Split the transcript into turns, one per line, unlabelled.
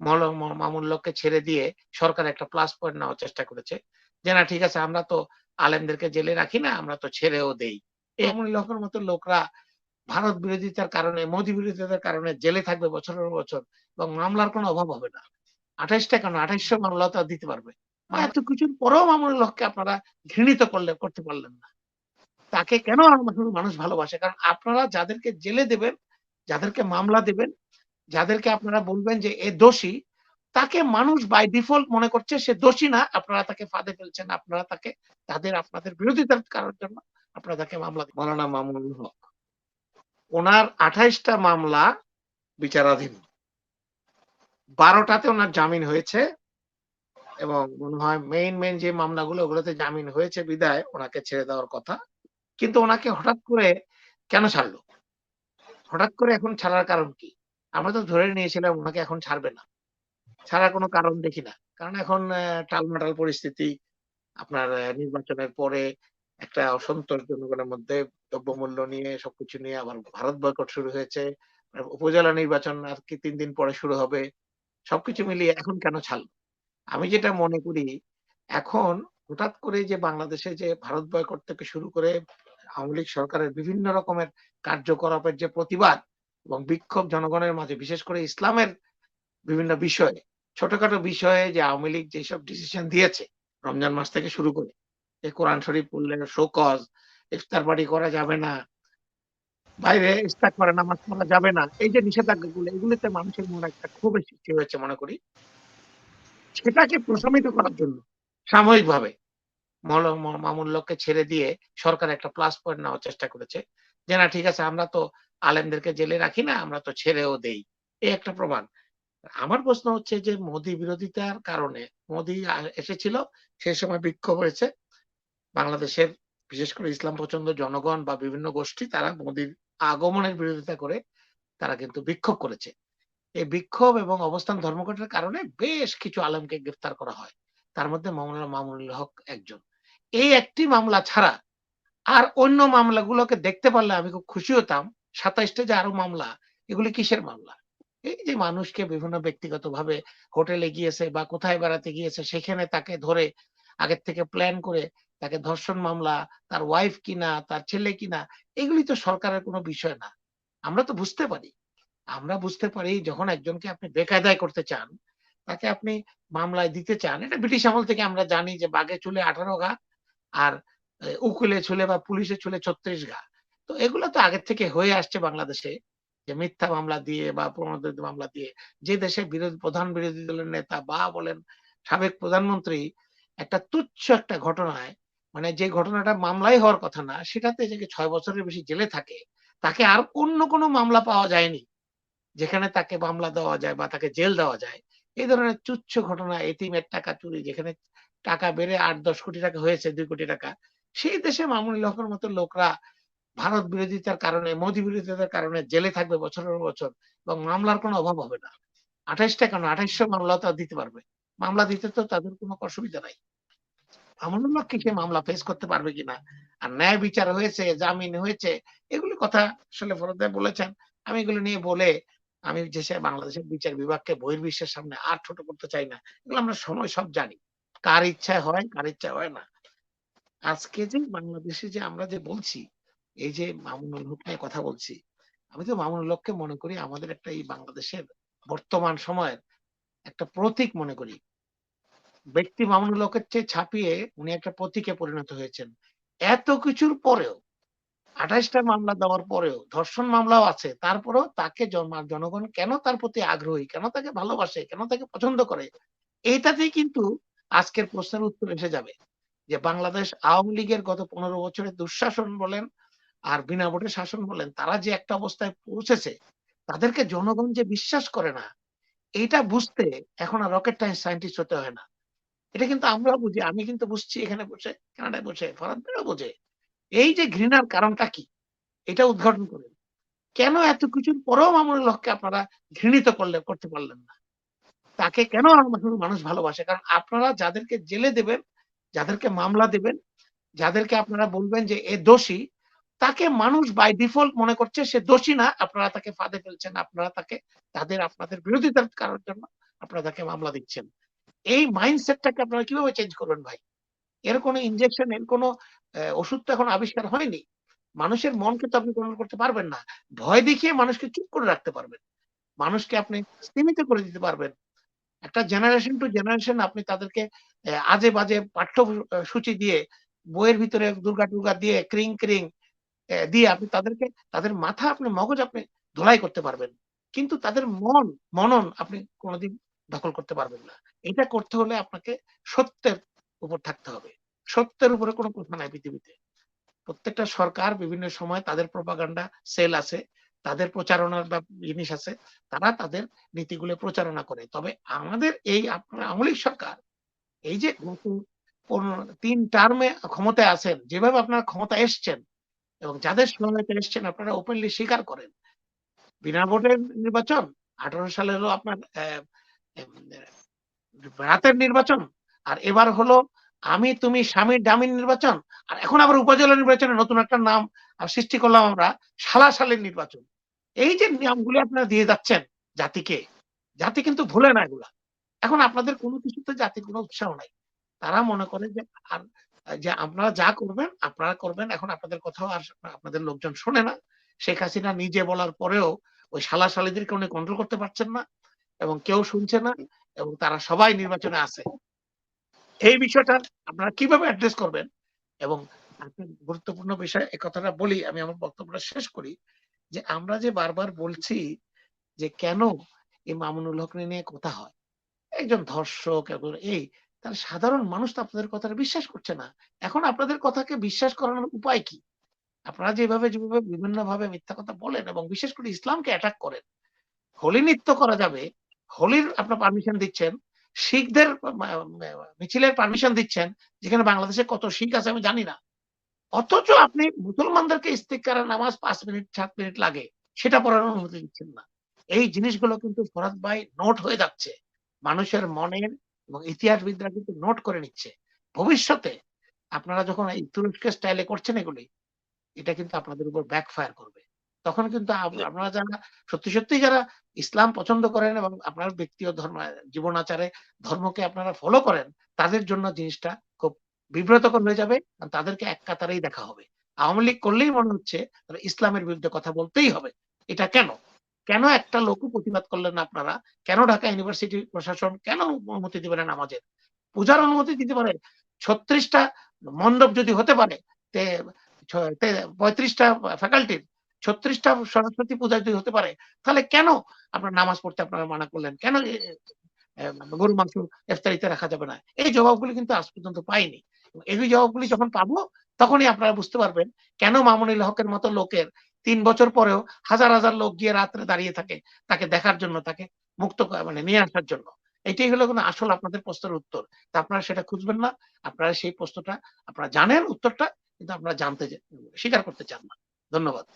মল ম মামুনুল ছেড়ে দিয়ে সরকার একটা প্লাস পয়েন্ট নেওয়ার চেষ্টা করেছে। যে না ঠিক আছে আমরা তো আলেমদেরকে জেলে রাখি না, আমরা তো ছেড়েও দেই। এই মামুনুল মতো লোকরা ভারত বিরোধিতার কারণে, মোদী বিরোধিতার কারণে জেলে থাকবে বছরের বছর এবং মামলার কোনো অভাব হবে না। ২৮ টা কেন ২৮০০ মামলাও তারা দিতে পারবে। এত কিছুর পরেও মামুনুল হককে আপনারা ঘৃণিত করলে করতে পারলেন না। তাকে কেন মানুষ ভালোবাসে? কারণ আপনারা যাদেরকে জেলে দেবেন, যাদেরকে মামলা দিবেন, যাদেরকে আপনারা বলবেন যে এ দোষী, তাকে মানুষ বাই ডিফল্ট মনে করছে সে দোষী না। আপনারা তাকে ফাঁদে ফেলছেন। আপনারা তাকে তাদের আপনাদের বিরোধিতার কারণের জন্য আপনারা তাকে মামলা মৌলানা মামুনুল হক। উনার ২৮ টা মামলা বিচারাধীন। বারোটাতে ওনার জামিন হয়েছে এবং মনে হয় মেইন, মেইন যে মামলাগুলো ওগুলোতে জামিন হয়েছে বিদায় ওনাকে ছেড়ে দেওয়ার কথা। কিন্তু ওনাকে হঠাৎ করে কেন ছাড়লো? হঠাৎ করে এখন ছাড়ার কারণ কি? আমরা তো ধরে নিয়েছিলাম ওনাকে এখন ছাড়বে না। ছাড়ার কোনো কারণ দেখি না। কারণ এখন টালমাটাল পরিস্থিতি। আপনার নির্বাচনের পরে একটা অসন্তোষ জনগণের মধ্যে দ্রব্যমূল্য নিয়ে, সবকিছু নিয়ে আবার ভারত বয়কট শুরু হয়েছে। উপজেলা নির্বাচন আর কি তিন দিন পরে শুরু হবে। সবকিছু মিলিয়ে এখন কেন ছাড়লো? আমি যেটা মনে করি, এখন হঠাৎ করে যে বাংলাদেশে যে ভারত বয়কট থেকে শুরু করে আওয়ামী লীগ সরকারের বিভিন্ন রকমের কার্যকলাপের যে প্রতিবাদ এবং বিক্ষোভ জনগণের মাঝে বিশেষ করে ইসলামের বিভিন্ন বিষয়ে ছোটখাটো বিষয়ে যে আওয়ামী লীগ যেসব ডিসিশন দিয়েছে রমজান মাস থেকে শুরু করে যে কোরআন শরীফ পড়লে শোকজ, ইফতার পার্টি করা যাবে না। বাইরে ইফতার করে নামাজ পড়া যাবে না। এই যে নিষেধাজ্ঞাগুলো এগুলোতে মানুষের মনে একটা ক্ষোভের সৃষ্টি হয়েছে মনে করি। সেটাকে প্রশমিত করার জন্য সাময়িকভাবে মল ম মামুনুল ছেড়ে দিয়ে সরকার একটা প্লাস পয়েন্ট নেওয়ার চেষ্টা করেছে। যে না ঠিক আছে আমরা তো আলেমদেরকে জেলে রাখি না, আমরা তো ছেড়েও দেই। এই একটা প্রমাণ। আমার প্রশ্ন হচ্ছে যে মোদী বিরোধিতার কারণে মোদী এসেছিল, সেই সময় বিক্ষোভ হয়েছে। বাংলাদেশের বিশেষ করে ইসলাম পছন্দ জনগণ বা বিভিন্ন গোষ্ঠী তারা মোদীর আগমনের বিরোধিতা করে তারা কিন্তু বিক্ষোভ করেছে। এই বিক্ষোভ এবং অবস্থান ধর্মঘটের কারণে বেশ কিছু আলেমকে গ্রেফতার করা হয়। তার মধ্যে মাওলানা মামুনুল হক একজন। এই একটি মামলা ছাড়া আর অন্য মামলাগুলোকে দেখতে পারলে আমি খুব খুশি হতাম। ২৭ টা যে আরও মামলা, এগুলি কিসের মামলা? এই যে মানুষকে বিভিন্ন ব্যক্তিগতভাবে হোটেলে গিয়েছে বা কোথায় বেড়াতে গিয়েছে সেখানে তাকে ধরে আগের থেকে প্ল্যান করে তাকে ধর্ষণ মামলা, তার ওয়াইফ কিনা, তার ছেলে কিনা এগুলি তো সরকারের কোনো বিষয় না। আমরা তো বুঝতে পারি। আমরা বুঝতে পারি যখন একজনকে আপনি বেকায়দায় করতে চান, তাকে আপনি মামলায় দিতে চান। এটা ব্রিটিশ আমল থেকে আমরা জানি যে বাঘে চুলে ১৮ ঘা আর উকিলে চুলে বা পুলিশের চুলে ৩৬ ঘা। তো এগুলো তো আগের থেকে হয়ে আসছে বাংলাদেশে। যে মিথ্যা মামলা দিয়ে বা প্রণোদিত মামলা দিয়ে যে দেশের বিরোধী প্রধান বিরোধী দলের নেতা বা বলেন সাবেক প্রধানমন্ত্রী একটা তুচ্ছ একটা ঘটনায় মানে যে ঘটনাটা মামলাই হওয়ার কথা না সেটাতে যে ৬ বছরের বেশি জেলে থাকে, তাকে আর অন্য কোনো মামলা পাওয়া যায়নি। যেখানে তাকে মামলা দেওয়া যায় বা তাকে জেল দেওয়া যায়। এই ধরনের তুচ্ছ ঘটনা এতিমের টাকা চুরি যেখানে টাকা বেড়ে আট দশ কোটি টাকা হয়েছে দুই কোটি টাকা। সেই দেশে মামুনুল হকের মতো লোকরা ভারত বিরোধিতার কারণে, মোদী বিরোধিতার কারণে জেলে থাকবে বছরের বছর এবং মামলার কোনো অভাব হবে না। ২৮ টা কেন ২৮০০ মামলাও তারা দিতে পারবে। মামলা দিতে তো তাদের কোনো অসুবিধা নাই। মামুনুল সে মামলা ফেস করতে পারবে কিনা? আর ন্যায় বিচার হয়েছে, জামিন হয়েছে এগুলি কথা আসলে ফরদ বলেছেন। আমি এগুলো নিয়ে বলে আমি যে বাংলাদেশের বিচার বিভাগকে বহির্বিশ্বের সামনে আর ছোট করতে চাই না। এগুলো আমরা সময় সব জানি। কার ইচ্ছায় হয়, কার ইচ্ছায় হয় না। আজকে যে বাংলাদেশে যে আমরা যে বলছি, এই যে মামুনুল হক নিয়ে কথা বলছি। আমি তো মামুনুল হককে মনে করি আমাদের একটা এই বাংলাদেশের বর্তমান সময়ের একটা প্রতীক মনে করি। ব্যক্তি মামুনুল হকের চেয়ে ছাপিয়ে উনি একটা প্রতীকে পরিণত হয়েছেন। এত কিছুর পরেও আঠাশটা মামলা দেওয়ার পরেও ধর্ষণ মামলাও আছে। তারপরেও তাকে জনগণ কেন তার প্রতি আগ্রহী, কেন তাকে ভালোবাসে, কেন তাকে পছন্দ করে? এইটাতেই কিন্তু আজকের প্রশ্নের উত্তর এসে যাবে। যে বাংলাদেশ আওয়ামী লীগের গত ১৫ বছরের দুঃশাসন বলেন আর বিনা ভোটের শাসন বলেন, তারা যে একটা অবস্থায় পৌঁছেছে, তাদেরকে জনগণ যে বিশ্বাস করে না, এইটা বুঝতে এখন আর রকেট টাইম সায়েন্টিস্ট হতে হয় না। এটা কিন্তু আমরাও বুঝি। আমি কিন্তু বুঝছি এখানে বসে, কানাডায় বসে, ফরহাদ বোঝে। এই যে ঘৃণার কারণটা কি? এটা উদ্ঘাটন করেন। কেন এত কিছুর পরেও মামুনুল হককে আপনারা ঘৃণিত করলে করতে পারলেন না? তাকে কেন মানুষ ভালোবাসে? কারণ আপনারা যাদেরকে জেলে দেবেন, যাদেরকে মামলা দিবেন, যাদেরকে আপনারা বলবেন যে এ দোষী, তাকে মানুষ বাই ডিফল্ট মনে করছে সে দোষী না। আপনারা তাকে ফাঁদে ফেলছেন। আপনারা তাকে তাদের আপনাদের বিরোধিতার কারণের জন্য আপনারা তাকে মামলা দিচ্ছেন। এই মাইন্ডসেটটাকে আপনারা কীভাবে চেঞ্জ করবেন ভাই? এর কোনো ইনজেকশন এর কোনো ওষুধ তো এখন আবিষ্কার হয়নি। মানুষের মনকে তো আপনি কন্ট্রোল করতে পারবেন না। ভয় দেখিয়ে মানুষকে চুপ করে রাখতে পারবেন। মানুষকে আপনি স্তিমিত করে দিতে পারবেন। একটা জেনারেশন টু জেনারেশন আপনি তাদেরকে আজে-বাজে পাঠ্য আ সূচি দিয়ে বইয়ের ভিতরে দুর্গা-টুর্গা দিয়ে ক্রিং, ক্রিং দিয়ে আপনি তাদেরকে তাদের মাথা আপনি মগজ আপনি ধোলাই করতে পারবেন। কিন্তু তাদের মন, মনন আপনি কোনদিন দখল করতে পারবেন না। এটা করতে হলে আপনাকে সত্যের উপর থাকতে হবে। সত্যের উপরে কোনো কথা নাই পৃথিবীতে। প্রত্যেকটা সরকার বিভিন্ন সময় তাদের প্রোপাগান্ডা সেল আছে। তাদের প্রচারণার জিনিস আছে। তারা তাদের নীতিগুলো প্রচারণা করে। তবে আমাদের এই আপনার আওয়ামী সরকার এই যে তিন টার্মে ক্ষমতায় আছেন, যেভাবে আপনারা ক্ষমতা এসছেন এবং যাদের সহায়তায় এসছেন আপনারা ওপেনলি স্বীকার করেন। বিনা ভোটের নির্বাচন, ১৮ সালে হলো আপনার রাতের নির্বাচন। আর এবার হলো আমি, তুমি, স্বামীর ডামির নির্বাচন। আর এখন আবার উপজেলা নির্বাচনে নতুন একটা নাম সৃষ্টি করলাম আমরা, সালা-সালির নির্বাচন। এই যে নিয়মগুলো আপনারা দিয়ে যাচ্ছেন জাতিকে, জাতি কিন্তু ভুলে না এগুলা। এখন আপনাদের কোনো কিছুতে জাতির কোনো উৎসাহ নাই। তারা মনে করে যে আর যে আপনারা যা করবেন, আপনারা করবেন। এখন আপনাদের কথাও আর আপনাদের লোকজন শোনে না। শেখ হাসিনা নিজে বলার পরেও ওই শালা-শালিদেরকে উনি কন্ট্রোল করতে পারছেন না এবং কেউ শুনছে না এবং তারা সবাই নির্বাচনে আছে। এই বিষয়টা আপনারা কীভাবে অ্যাড্রেস করবেন? এবং গুরুত্বপূর্ণ বিষয় কথাটা বলি, আমি আমার বক্তব্যটা শেষ করি। যে আমরা যে বারবার বলছি যে কেন এই মামুনুল হক নিয়ে কথা হয়? একজন ধর্ষক এবং এই তাহলে সাধারণ মানুষ তো আপনাদের কথাটা বিশ্বাস করছে না। এখন আপনাদের কথাকে বিশ্বাস করানোর উপায় কি? আপনারা যেভাবে, যেভাবে বিভিন্ন ভাবে মিথ্যা কথা বলেন এবং বিশেষ করে ইসলামকে অ্যাটাক করেন। হোলি নৃত্য করা যাবে। হোলির আপনার পারমিশন দিচ্ছেন। শিখদের মিছিলের পারমিশন দিচ্ছেন। যেখানে বাংলাদেশে কত শিখ আছে আমি জানি না। অথচ আপনি মুসলমানদেরকে ইস্তিককারা নামাজ ৫ মিনিট ৭ মিনিট লাগে। সেটা পড়ার অনুমতি দিচ্ছেন না। এই জিনিসগুলো কিন্তু ফরাদ ভাই নোট হয়ে যাচ্ছে। মানুষের মনের এবং ইতিহাসবিদরা কিন্তু নোট করে নিচ্ছে। ভবিষ্যতে আপনারা যখন এই তুরস্কের স্টাইলে করছেন এগুলি, এটা কিন্তু আপনাদের উপর ব্যাকফায়ার করবে। তখন কিন্তু আপনারা যারা সত্যি, সত্যি যারা ইসলাম পছন্দ করেন এবং আপনার ব্যক্তিগত ধর্ম জীবনাচারে ধর্মকে আপনারা ফলো করেন, তাদের জন্য জিনিসটা খুব বিব্রতকর হয়ে যাবে। তাদেরকে এক কাতারেই দেখা হবে। আওয়ামী লীগ করলেই মনে হচ্ছে তারা ইসলামের বিরুদ্ধে কথা বলতেই হবে। এটা কেন? কেন একটা লোক প্রতিবাদ করলেন আপনারা? কেন ঢাকা ইউনিভার্সিটি প্রশাসন কেন অনুমতি দিবে না নামাজের? পূজার অনুমতি দিতে পারে। ৩৬ টা মণ্ডপ যদি হতে পারে, তে ছ তে ৩৫ টা ফ্যাকাল্টির ৩৬ টা সরস্বতী পূজা যদি হতে পারে, তাহলে কেন আপনার নামাজ পড়তে আপনারা মানা করলেন? কেন এ মাংস ইফতারিতে রাখা যাবে না? এই জবাবগুলি কিন্তু আজ পর্যন্ত পাইনি। এই জবাবগুলি যখন পাবো, তখনই আপনারা বুঝতে পারবেন কেন মামুনুল হকের মতো লোকের তিন বছর পরেও হাজার, হাজার লোক গিয়ে রাত্রে দাঁড়িয়ে থাকে তাকে দেখার জন্য, তাকে মুক্ত মানে নিয়ে আসার জন্য। এটাই হলো কিন্তু আসল আপনাদের প্রশ্নের উত্তর। তা আপনারা সেটা খুঁজবেন না। আপনারা সেই প্রশ্নটা আপনারা জানেন উত্তরটা, কিন্তু আপনারা জানতে স্বীকার করতে চান না। ধন্যবাদ।